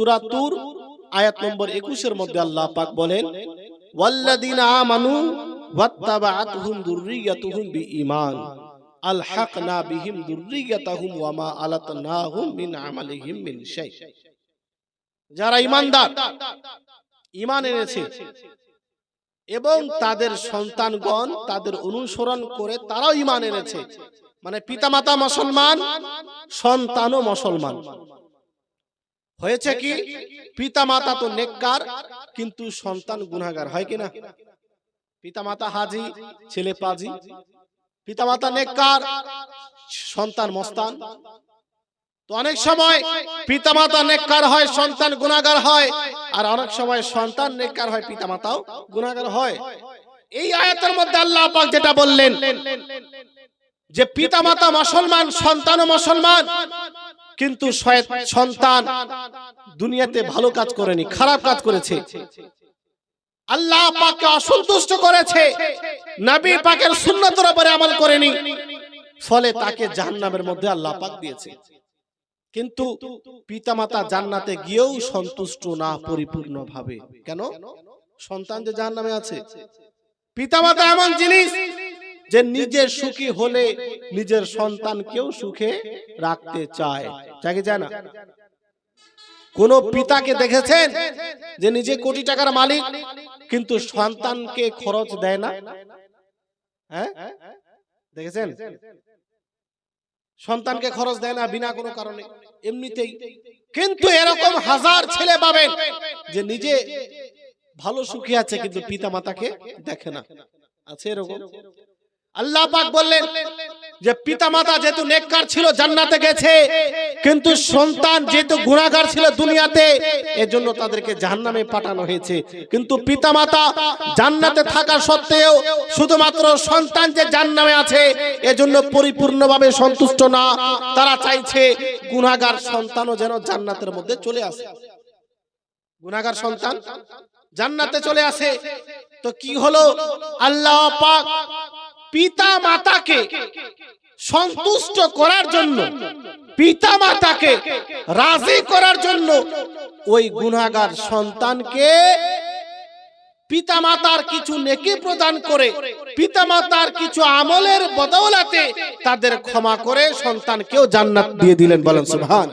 সূরা তুর আয়াত নম্বর একুশের মধ্যে আল্লাহ পাক বলেন, ওয়াল্লাযীনা আমানু ওয়াত্তাবাআতহুম যুররিয়াতুহুম বিঈমান। আলহাকনা বিহিম যুররিয়াতাহুম ওয়া মা আলাতনাহুম মিন আমালিহিম মিন যারা ঈমানদার, ঈমান এনেছে এবং তাদের সন্তানগণ তাদের অনুসরণ করে তারাও ঈমান এনেছে। মানে পিতামাতা মুসলমান, সন্তানও মুসলমান। হয়েছে কি? পিতা মাতা তো নেককার কিন্তু সন্তান গুনাগার হয় কি না? পিতামাতা হাজি ছেলে পাজি। পিতামাতা নেককার সন্তান মস্তান। তো অনেক সময় পিতা মাতা নেককার হয় সন্তান গুনাহগার হয়। আর অনেক সময় সন্তান নেককার হয় পিতা মাতাও গুনাহগার হয়। এই আয়াতের মধ্যে আল্লাহ পাক যেটা বললেন যে পিতা মাতা মুসলমান। সন্তানও মুসলমান। কিন্তু সন্তান দুনিয়াতে ভালো কাজ করেনি, খারাপ কাজ করেছে। আল্লাহ পাককে অসন্তুষ্ট করেছে। নবী পাকের সুন্নতের উপরে আমল করেনি। ফলে তাকে জাহান্নামের মধ্যে আল্লাহ পাক দিয়েছে। কিন্তু পিতামাতা জান্নাতে গিয়েও সন্তুষ্ট না পরিপূর্ণ ভাবে কেন? সন্তান যে জাহান্নামে আছে। পিতামাতা এমন জিনিস যে নিজের সুখী হলে নিজের সন্তানকেও সুখে রাখতে চায়। যাকে যায় না? কোন পিতাকে দেখেছেন যে নিজে কোটি টাকার মালিক কিন্তু সন্তানকে খরচ দেয় না? হ্যাঁ? দেখেছেন? সন্তানকে খরচ দেয় না বিনা কোনো কারণে। এমনিতেই। কিন্তু এরকম হাজার ছেলে পাবেন যে নিজে ভালো সুখী আছে কিন্তু পিতা মাতাকে দেখে না। আছে এরকম। আল্লাহ পাক বললেন যে পিতামাতা যেহেতু নেককার ছিল, জান্নাতে গেছে, কিন্তু সন্তান যেহেতু গুণাগার ছিল দুনিয়াতে, এজন্য তাদেরকে জাহান্নামে পাঠানো হয়েছে। কিন্তু পিতামাতা জান্নাতে থাকা সত্ত্বেও শুধুমাত্র সন্তান যে জাহান্নামে আছে, এজন্য পরিপূর্ণভাবে সন্তুষ্ট না। তারা চাইছে গুণাগার সন্তানও যেন জান্নাতের মধ্যে চলে আসে। গুণাগার সন্তান জান্নাতে চলে আসে। তো কি হলো? আল্লাহ পাক পিতা মাতাকে সন্তুষ্ট করার জন্য পিতা মাতাকে রাজি করার জন্য ওই গুনাহগার সন্তানকে পিতামাতার কিছু নেকি প্রদান করে, পিতামাতার কিছু আমলের বদৌলাতে তাদের ক্ষমা করে সন্তানকেও জান্নাত দিয়ে দিলেন বলেন সুবহান।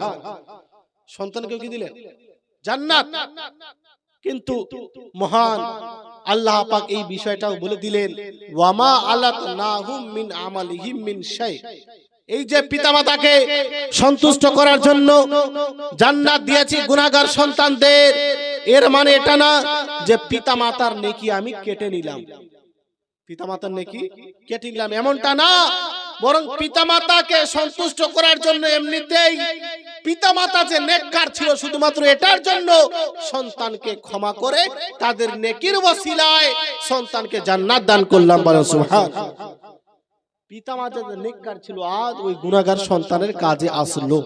সন্তানকেও কি দিলেন? জান্নাত। কিন্তু মহান আল্লাহ পাক এই বিষয়টাও বলে দিলেন ওয়ামা আলাত নাহুম মিন আমালিহিম মিন শাই। এই যে পিতামাতাকে সন্তুষ্ট করার জন্য জান্নাত দিয়েছি গুনাহগার সন্তানদের এর মানে এটা না যে পিতামাতার নেকি আমি কেটে নিলাম। পিতামাতার নেকি কেটে নিলাম। এমনটা না বরং পিতামাতাকে সন্তুষ্ট করার জন্য এমনিতেই পিতামাতা যে নেককার ছিল শুধুমাত্র এটার জন্য সন্তানকে ক্ষমা করে তাদের নেকির ওসিলায় সন্তানকে জান্নাত দান করলাম বলে সুবহান পিতামাতা যে নেককার ছিল, আজ ওই গুনাহগার সন্তানের কাজে আসলো।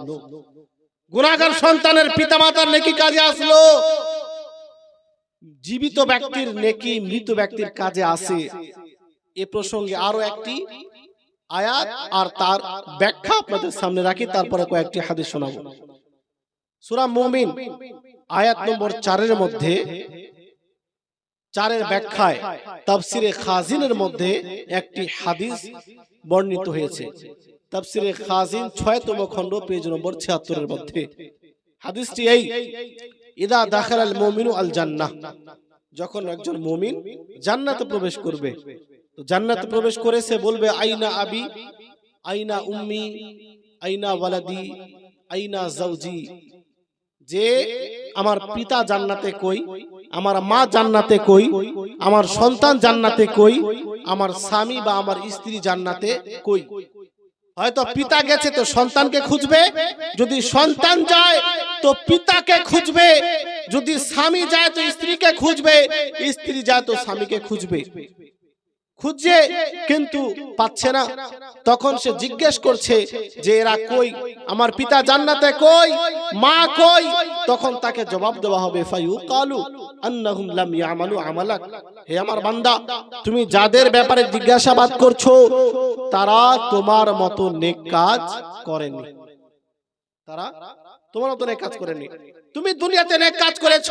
গুনাহগার সন্তানের পিতামাতার নেকি কাজে আসলো। জীবিত ব্যক্তির নেকি মৃত ব্যক্তির কাজে আসে। এ প্রসঙ্গে আরও একটি আয়াত আর তার ব্যাখ্যা আপনাদের সামনে রাখি, তারপরে কয়েকটি হাদিস শোনাবো। সূরা মুমিন, আয়াত নম্বর চারের মধ্যে, চারের ব্যাখ্যায় তাফসিরে খাজিনের মধ্যে একটি হাদিস বর্ণিত হয়েছে। তাফসিরে খাজিন ছয়তম খণ্ড, পেজ নম্বর ছিয়াত্তরের মধ্যে। হাদিসটি এই, ইদা দাখাল আল মুমিনু আল জান্নাহ যখন একজন মুমিন জান্নাতে প্রবেশ করবে তো জান্নাতে প্রবেশ করে সে বলবে আইনা আবি আইনা উম্মি আইনা ওয়ালাদি আইনা জাউজি যে আমার পিতা জান্নাতে কই আমার মা জান্নাতে কই আমার সন্তান জান্নাতে কই আমার স্বামী বা আমার স্ত্রী জান্নাতে কই। হয়তো পিতা গেছে তো সন্তানকে খুঁজবে যদি সন্তান যায় তো পিতাকে খুঁজবে। যদি স্বামী যায় তো স্ত্রীকে খুঁজবে স্ত্রী যায় তো স্বামীকে খুঁজবে। খুঁজছে, কিন্তু পাচ্ছে না। তখন সে জিজ্ঞেস করছে যে, এরা কই? আমার পিতা জান্নাতে কই? মা কই? তখন তাকে জবাব দেওয়া হবে ফায়ু কালু আন্নাহুম লাম ইয়ামালু আমালাক। হে আমার বান্দা, তুমি যাদের ব্যাপারে জিজ্ঞাসাবাদ করছ, তারা তোমার মতো নেক কাজ করেনি। তারা তোমার মতো নেক কাজ করেনি। তুমি দুনিয়াতে নেক কাজ করেছ।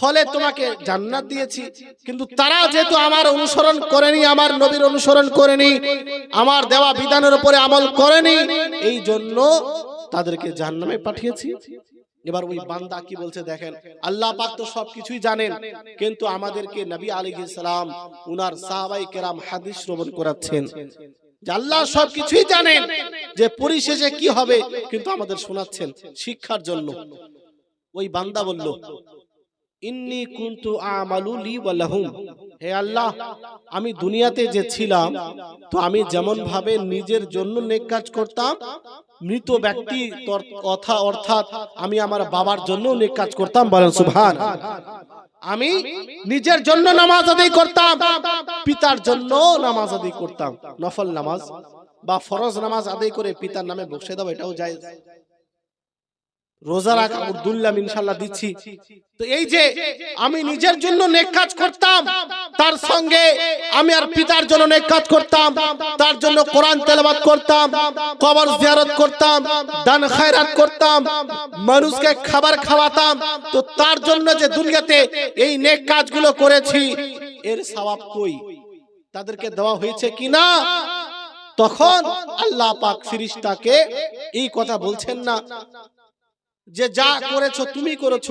ফলে তোমাকে জান্নাত দিয়েছি। কিন্তু তারা যেহেতু আমার অনুসরণ করেনি আমার নবীর অনুসরণ করেনি আমার দেওয়া বিধানের উপরে আমল করেনি এই জন্য তাদেরকে জাহান্নামে পাঠিয়েছি। এবার ওই বান্দা কি বলছে দেখেন আল্লাহ পাক তো সবকিছুই জানেন কিন্তু আমাদেরকে নবী আলাইহিস সালাম উনার সাহাবাই কেরাম হাদিস শ্রবণ করাচ্ছেন। আল্লাহ সবকিছুই জানেন যে পরিশেষে কি হবে কিন্তু আমাদের শোনাচ্ছেন শিক্ষার জন্য। ওই বান্দা বলল ইন্নি কুনতু আমালু লি ওয়া হে আল্লাহ, আমি দুনিয়াতে যে ছিলাম, তো আমি যেমন ভাবে নিজের জন্য নেক কাজ করতাম, মৃত ব্যক্তি অথা অর্থাৎ আমি আমার বাবার জন্য নেক কাজ করতাম, বলেন সুবহান। আমি নিজের জন্য নামাজ আদায় করতাম, পিতার জন্য নামাজ আদায় করতাম। নফল নামাজ বা ফরজ নামাজ আদায় করে পিতার নামে বসে দাও, এটাও যায় রোজা রাখা উদ্দুল্লাম ইনশাল্লাহ দিচ্ছি। তো এই যে আমি নিজের জন্য নেক কাজ করতাম তার সঙ্গে আমি আর পিতার জন্য নেক কাজ করতাম তার জন্য কোরআন তেলাওয়াত করতাম কবর জিয়ারত করতাম দান খায়রাত করতাম মানুষকে খাবার খাওয়াতাম। তো তার জন্য যে দুনিয়াতে এই নেক কাজগুলো করেছি এর সওয়াব কই? তাদেরকে দেওয়া হয়েছে কি না? তখন আল্লাহ পাক ফিরিস্তাকে এই কথা বলছেন না। যে যা করেছ তুমি করেছ।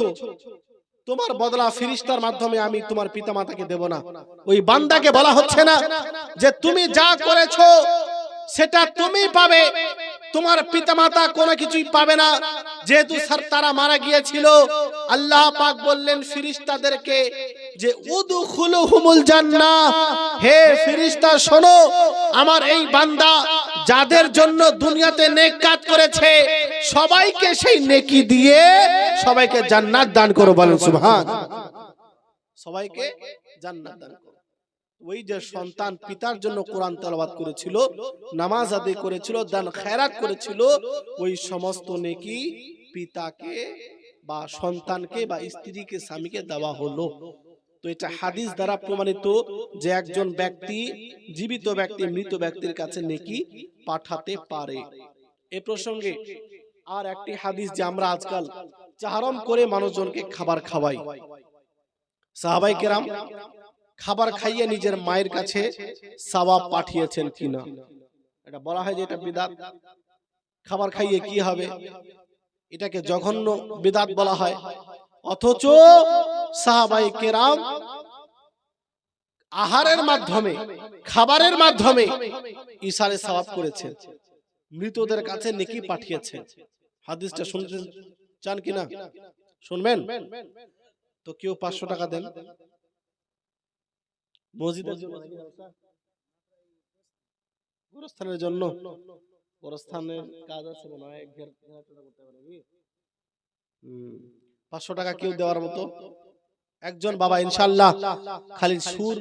তোমার বদলা ফিরিস্তার মাধ্যমে আমি তোমার পিতামাতাকে দেব না। ওই বান্দাকে বলা হচ্ছে না যে তুমি যা করেছ সেটা তুমি পাবে। তোমার পিতামাতা কোনো কিছুই পাবে না। যেহেতু স্যার তারা মারা গিয়েছিল আল্লাহ পাক বললেন ফিরিস্তাদেরকে যে উদখুলুহুমুল জান্নাহ। হে ফিরিস্তা শোনো আমার এই বান্দা যাদের জন্য দুনিয়াতে নেক কাজ করেছে, সবাইকে সেই নেকি দিয়ে সবাইকে জান্নাত দান করো বলেন সুবহান। সবাইকে জান্নাত দান করো। ওই যে সন্তান পিতার জন্য কোরআন তেলাওয়াত করেছিল, নামাজ আদায় করেছিল, দান খেরাত করেছিল, ওই সমস্ত নেকি পিতাকে বা সন্তানকে বা স্ত্রীকে, স্বামীকে দেওয়া হলো। তো এটা হাদিস দ্বারা প্রমাণিত যে একজন ব্যক্তি, জীবিত ব্যক্তি, মৃত ব্যক্তির কাছে নেকি পাঠাতে পারে। এ প্রসঙ্গে আর একটি হাদিস যে আমরা আজকাল চাহারম করে মানুষজনকে খাবার খাওয়াই। সাহাবাই কেরাম খাবার খাইয়ে নিজের মায়ের কাছে সওয়াব পাঠিয়েছেন কিনা? এটা বলা হয় যে এটা বিদাত। খাবার খাইয়ে কি হবে? এটাকে জঘন্য বিদাত বলা হয়। অথচ সাহাবাই কেরাম আহারের মাধ্যমে খাবারের মাধ্যমে ইসারে সওয়াব করেছেন মৃতদের কাছে নেকি পাঠিয়েছেন হাদিসটা শুনতে চান কিনা শুনবেন তো কেউ পাঁচশো টাকা দেন জন্য মনে হয় পাঁচশো টাকা কেউ দেওয়ার মতো একজন বাবা ইনশাল্লাহ খালি সুর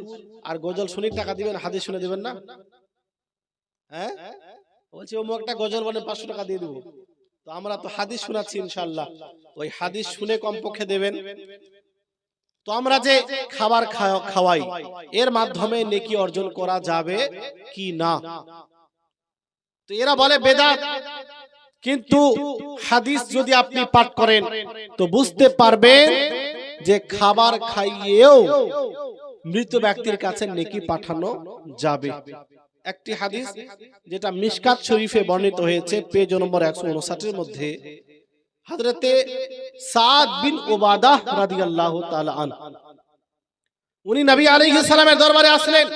আর গজল শুনি টাকা দিবেন, হাদিস শুনে দিবেন না? হ্যাঁ? বলছি ও একটা গজল বলে পাঁচশো টাকা দিয়ে দেবো। তো আমরা তো হাদিস শোনাচ্ছি ইনশাল্লাহ ওই হাদিস শুনে কমপক্ষে দেবেন। তো আমরা যে খাবার খাওয়াই, এর মাধ্যমে নেকি অর্জন করা যাবে কি না? তো এরা বলে, বেদাত। কিন্তু হাদিস যদি আপনি পাঠ করেন, তো বুঝতে পারবেন যে খাবার খাইয়েও মৃত ব্যক্তির কাছে নেকি পাঠানো যাবে। একটি হাদিস যেটা মিশকাত শরীফে বর্ণিত হয়েছে, পেজ নম্বর একশো উনষাটের মধ্যে। হজরতে সাদ বিন ওবাদাহ রাদিয়াল্লাহু তাআলা আন উনি নবী আলাইহিস সালামের দরবারে আসলেন।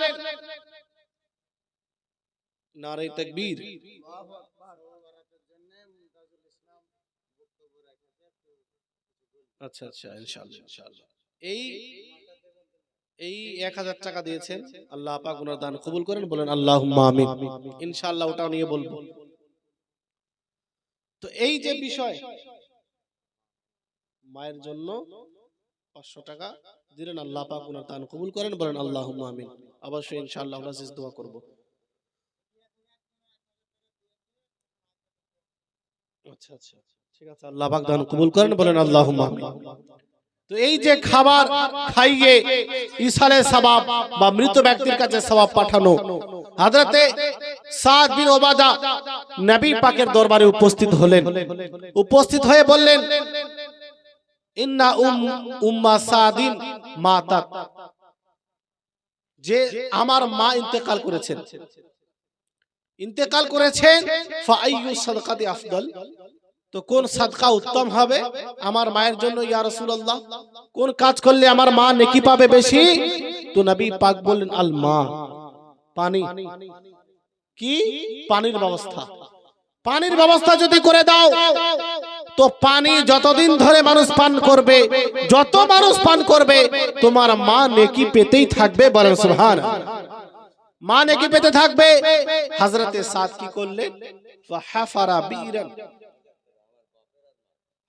নারে তাকবীর। আচ্ছা আচ্ছা ইনশাআল্লাহ। ইনশাআল্লাহ এই এই এক হাজার টাকা দিয়েছেন আল্লাহ পাক ওনার দান কবুল করেন বলেন আল্লাহুম্মা আমিন। ইনশাআল্লাহ ওটাও নিয়ে বলব। তো এই যে বিষয় মায়ের জন্য পাঁচশো টাকা দিলেন আল্লাহ পাক ওনার দান কবুল করেন বলেন আল্লাহুম্মা আমিন। অবশ্যই ইনশাআল্লাহ আমরা শেষ দোয়া করব। আচ্ছা আচ্ছা। ঠিক আছে আল্লাহ পাক দান কবুল করেন বলেন আল্লাহুম্মা। তো এই যে খাবার খাইয়ে ইসালে সবাব বা মৃত ব্যক্তির কাছে সবাব পাঠানো হাজরতে সাদ বিন ওবাদা নবী পাকের দরবারে উপস্থিত হলেন। উপস্থিত হয়ে বললেন ইন্না উম উম্মা সাদিন মাতাত। যে আমার মা ইন্তেকাল করেছেন। ইন্তেকাল করেছেন ফাআইয়ু সাদকাতি আফদল। তো কোন সাদকা উত্তম হবে? আমার মায়ের জন্য, ইয়া রাসূলুল্লাহ, কোন কাজ করলে আমার মা নেকি পাবে বেশি? তো নবী পাক বললেন, আল মা, পানি। কি? পানির ব্যবস্থা। পানির ব্যবস্থা যদি করে দাও, তো পানি যতদিন ধরে মানুষ পান করবে, যত মানুষ পান করবে, তোমার মা নেকি পেতেই থাকবে বলেন সুবহান। মা নেকি পেতে থাকবে? হযরতে সাদ কি করলেন? ফাহাফারা বীরান।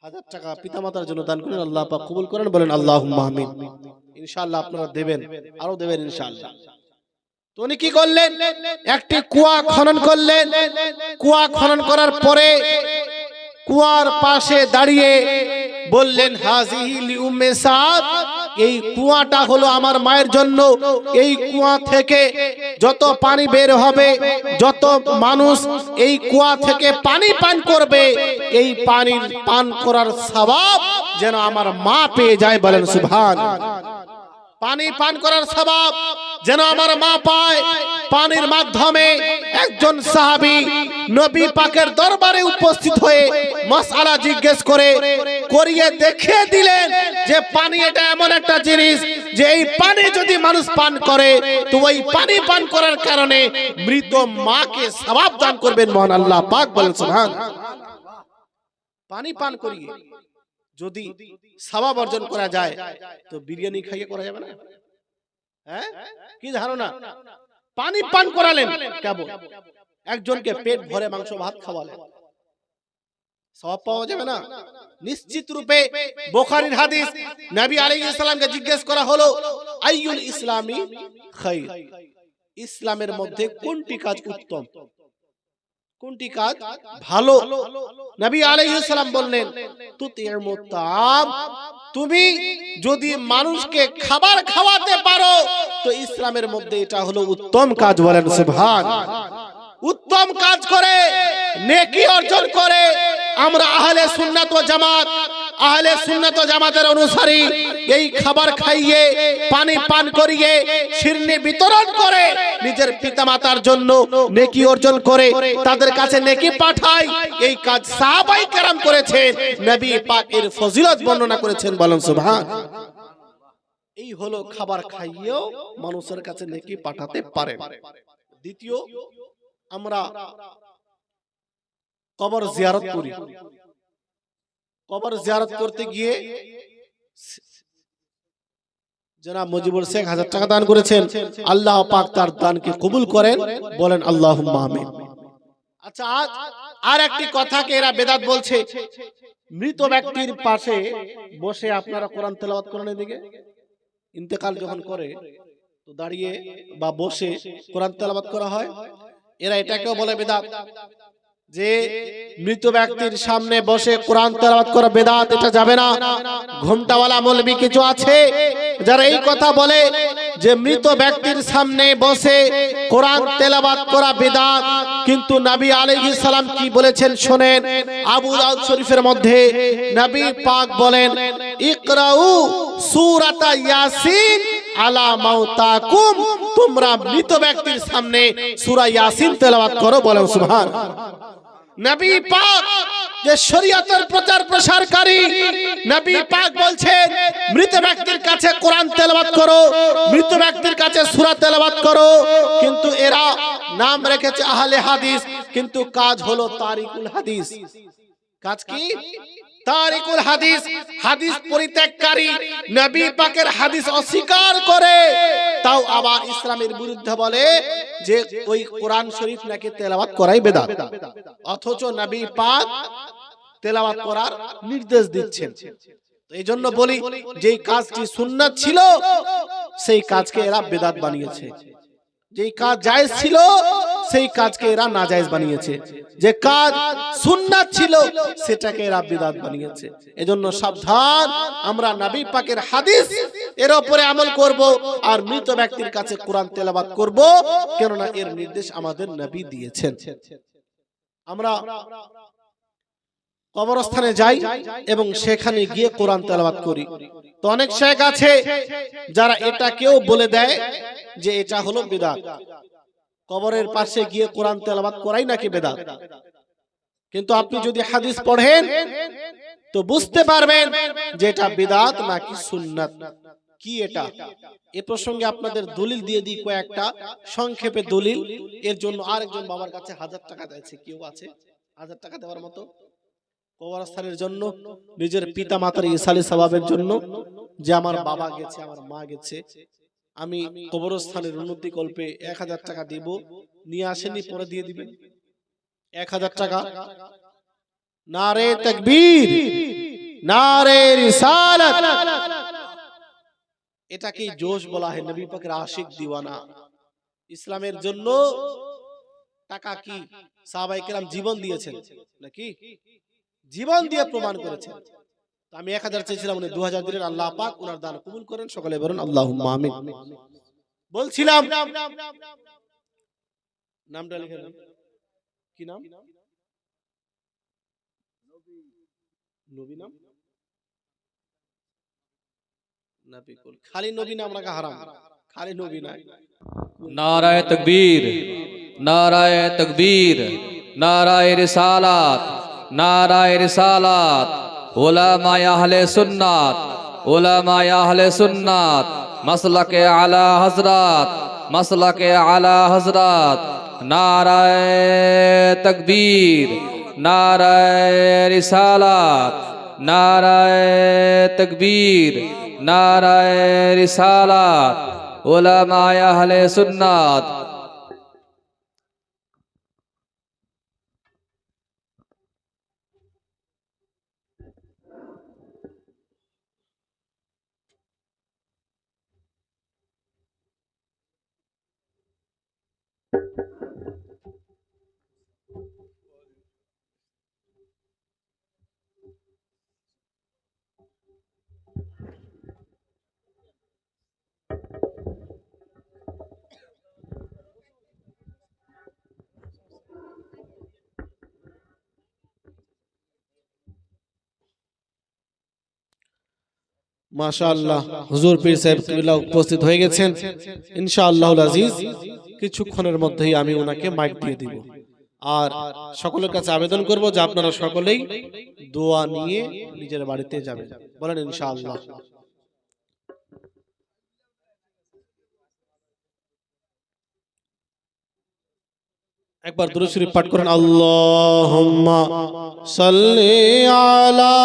হাজার টাকা পিতামাতার জন্য দান করেন আল্লাহ পাক কবুল করেন বলেন আল্লাহুম্মা আমিন। ইনশাআল্লাহ আপনারা দেবেন আরও দেবেন ইনশাআল্লাহ। তো উনি কি করলেন? একটি কুয়া খনন করলেন। কুয়া খনন করার পরে কুয়ার পাশে দাঁড়িয়ে বললেন হাজিহি লিউমে সাদ। এই কুয়াটা হলো আমার মায়ের জন্য। এই কুয়া থেকে যত পানি বের হবে, যত মানুষ এই কুয়া থেকে পানি পান করবে, এই পানির পান করার স্বভাব যেন আমার মা পেয়ে যায় বলেন সুভান পানি পান করার স্বভাব যেন আমার মা পায়। পানির মাধ্যমে একজন সাহাবী নবী পাকের দরবারে উপস্থিত হয়ে মশালা জিজ্ঞেস করে, করিয়ে দেখিয়ে দিলেন যে পানি এটা এমন একটা জিনিস যে এই পানি যদি মানুষ পান করে, তো ওই পানি পান করার কারণে মৃত মাকে সবাব দান করবেন মহান আল্লাহ পাক বলেন, সুবহান। পানি পান করিয়ে যদি সবাব অর্জন করা যায়, তো বিরিয়ানি খাইয়ে করা যাবে না? হ্যাঁ? কি ধারণা? পানি পান করালেন কেবল। একজনকে পেট ভরে মাংস ভাত খাওয়ালেন সব পাওয়া যাবে না? নিশ্চিত রূপে বোখারির হাদিস নবী আলাইহিস সালামকে জিজ্ঞেস করা হলো আইয়ুল ইসলামি খাইর ইসলামের মধ্যে কোনটি কাজ উত্তম? কোনটি কাজ ভালো? নবী আলাইহিস সালাম বললেন তুতির মুতাম তুমি। যদি মানুষকে খাবার খাওয়াতে পারো তো ইসলামের মধ্যে এটা হলো উত্তম কাজ বলেন সুবহান। উত্তম কাজ করে, নেকি অর্জন করে। আমরা আহলে সুন্নাত ও জামাত, আহলে সুন্নাত ও জামাতের অনুসারী এই খাবার খাইয়ে, পানি পান করিয়ে শিরনি বিতরণ করে নিজের পিতামাতার জন্য নেকি অর্জন করে, তাদের কাছে নেকি পাঠায়। এই কাজ সাহাবাই কেরাম করেছেন, নবী পাক এর ফজিলত বর্ণনা করেছেন, বলেন সুবহান। এই হলো খাবার খাইয়েও মানুষের কাছে নেকি পাঠাতে পারে দ্বিতীয় আমরা কবর জিয়ারত করি। কবর জিয়ারত করতে গিয়ে জনাব মুজিবুর শেখ হাজার টাকা দান করেছেন। আল্লাহ পাক তার দানকে কবুল করেন। বলেন আল্লাহ আমিন। আচ্ছা আজ আর একটি কথাকে এরা বেদাত বলছে। মৃত ব্যক্তির পাশে বসে আপনারা কোরআন তেলাওয়াত করেন এদিকে। ইন্তেকাল যখন করে তো দাঁড়িয়ে বা বসে কোরআন তেলাওয়াত করা হয়। এরা এটাকেও বলে বেদাত। যে মৃত ব্যক্তির সামনে বসে কোরআন তেলাওয়াত করা বেদাত এটা যাবে না। ঘুমটাওয়ালা মৌলবী কিছু আছে যারা এই কথা বলে যে মৃত ব্যক্তির সামনে বসে কোরআন তেলাওয়াত করা বেদাত কিন্তু নবী আলাইহিস সালাম কি বলেছেন শুনেন? আবু দাউদ শরীফের মধ্যে নবী পাক বলেন ইকরাউ সূরাতা ইয়াসিন তোমরা মৃত ব্যক্তির সামনে সূরা ইয়াসিন তেলাওয়াত করো, বলেন সুবহান। নবী পাক যে শরীয়তের প্রচার প্রসারকারী, নবী পাক বলছেন, মৃত ব্যক্তির কাছে কোরআন তেলাওয়াত করো, মৃত ব্যক্তির কাছে সূরা তেলাওয়াত করো, কিন্তু এরা নাম রেখেছে আহলে হাদিস, কিন্তু কাজ হলো তারিকুল হাদিস। কাজ কি? তারিকুল হাদিস হাদিস পরিত্যাগকারী নবী পাকের হাদিস অস্বীকার করে। তাও আবার ইসলামের বিরুদ্ধে বলে যে ওই কোরআন শরীফ নাকি তেলাওয়াত করাই বেদাত। অথচ নবী পাক তেলাওয়াত করার নির্দেশ দিচ্ছেন। এই জন্য বলি, যেই কাজটি সুন্নাত ছিল, সেই কাজকে এরা বেদাত বানিয়েছে। যেই কাজ জায়েজ ছিল সেই কাজকে এরা নাজায়েজ বানিয়েছে। যে কাজ সুন্নাত ছিল, সেটাকে এরা বিদাত বানিয়েছে। এজন্য সাবধান, আমরা নবী পাকের হাদিস এর উপরে আমল করব আর মৃত ব্যক্তির কাছে কোরআন তেলাওয়াত করব, কেননা এর নির্দেশ আমাদের নবী দিয়েছেন। আমরা কবরস্থানে যাই এবং সেখানে গিয়ে কোরআন তেলাওয়াত করি। তো অনেক শেখ আছে যারা এটাকেও বলে দেয় যে এটা হলো বেদাত। কবরের পাশে গিয়ে কোরআন তেলাওয়াত করাই নাকি বেদাত? কিন্তু আপনি যদি হাদিস পড়েন তো বুঝতে পারবেন যে এটা বেদাত নাকি সুন্নাত। কি এটা? এ প্রসঙ্গে আপনাদের দলিল দিয়ে দিই কয়েকটা। সংক্ষেপে দলিল। এর জন্য আরেকজন বাবার কাছে হাজার টাকা দিয়েছে কেউ আছে? হাজার টাকা দেওয়ার মতো? কবরস্থানের জন্য নিজের পিতা মাতার ইসালি স্বভাবের জন্য যে আমার বাবা গেছে আমার মা গেছে। আমি কবরস্থানের উন্নতি কল্পে এক হাজার টাকা দিব। নিয়ে আসেনি পরে দিয়ে দিবেন। এক হাজার টাকা। নারে তকবীর। নারে রিসালাত। এটাকেই জোশ বলা হয় নবী পাকের আশিক দিওয়ানা। ইসলামের জন্য টাকা কি? সাহাবাই কেরাম জীবন দিয়েছেন নাকি? জীবন দিয়ে প্রমাণ করেছেন। আমি এক হাজার চেয়েছিলাম উনি দু হাজার দিলেন, আল্লাহ পাক ওনার দান কবুল করেন, সকালে বলেন আল্লাহ মামিন বলছিলাম, নামটা লিখে কি নাম? খালি নাম নারায় তকবীর, নারায় নারায় রিসালাত নারায় রিসালাত। علماء اہل سنت، علماء اہل سنت، مسلک اعلی حضرات، مسلک اعلی حضرات، نعرہ تکبیر، نعرہ رسالات، نعرہ تکبیر، نعرہ رسالات، علماء اہل سنت মাশাআল্লাহ হুজুর পীর সাহেব কিবলা উপস্থিত হয়ে গেছেন ইনশাআল্লাহুল আজিজ কিছুক্ষণের মধ্যেই আমি ওনাকে মাইক দিয়ে দিব। আর সকলের কাছে আবেদন করব যে আপনারা সকলেই দোয়া নিয়ে নিজের বাড়িতে যাবেন। বলেন ইনশাআল্লাহ। একবার দুরূদ শরীফ পাঠ করেন। আল্লাহুম্মা সাল্লি আলা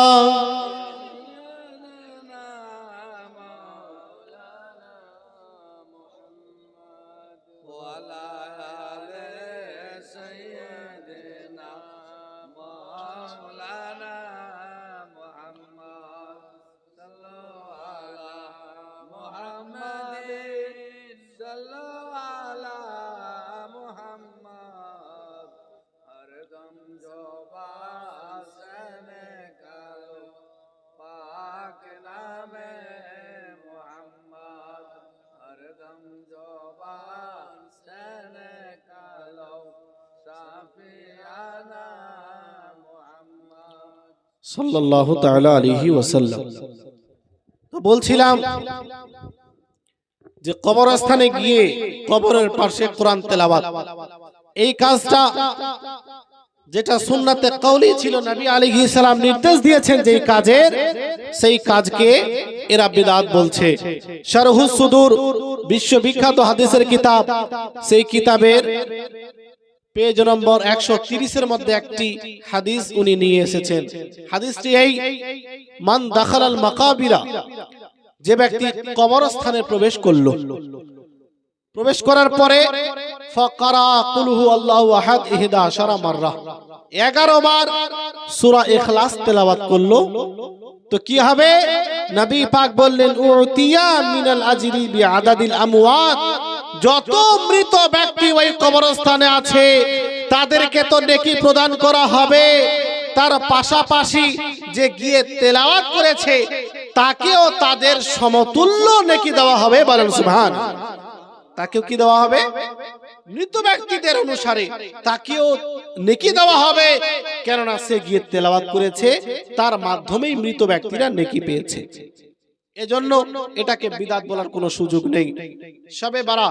সাল্লাল্লাহু তাআলা আলাইহি ওয়াসাল্লাম। তো বলছিলাম যে কবরস্থানে গিয়ে কবরের পাশে কোরআন তেলাওয়াত। এই কাজটা যেটা সুন্নাতে কওলি ছিল, নবী আলাইহিস সালাম নির্দেশ দিয়েছেন যে কাজের, সেই কাজকে এরা বিদআত বলছে। শারহুস সুদূর, বিশ্ববিখ্যাত হাদিসের কিতাব, সেই কিতাবের পেজ নম্বর একশো তিরিশের মধ্যে একটি হাদিস উনি নিয়ে এসেছেন। হাদিসটি এই, মান দাখালাল মাকাবিরা যে ব্যক্তি কবরস্থানে প্রবেশ করল। প্রবেশ করার পরে, ফাকারা কুলহু আল্লাহু আহাদ ইহদা আশারা মাররা 11 বার সূরা ইখলাস তেলাওয়াত করল। তো কি হবে? নবী পাক বললেন, উতিয়া মিনাল আজরি বিআদাদিল আমওয়াত যত মৃত ব্যক্তি ওই কবরস্থানে আছে, তাদেরকে তো নেকি প্রদান করা হবে। তার পাশাপাশি যে গিয়ে তেলাওয়াত করেছে, তাকেও তাদের সমতুল্য নেকি দেওয়া হবে। বলেন, সুবহান। তাকেও কি দেওয়া হবে? মৃত ব্যক্তিদের অনুসারে তাকেও নেকি দেওয়া হবে। কেননা সে গিয়ে তেলাওয়াত করেছে, তার মাধ্যমেই মৃত ব্যক্তিরা নেকি পেয়েছে। এজন্য এটাকে বিদাত বলার কোনো সুযোগ নেই। সবে বারা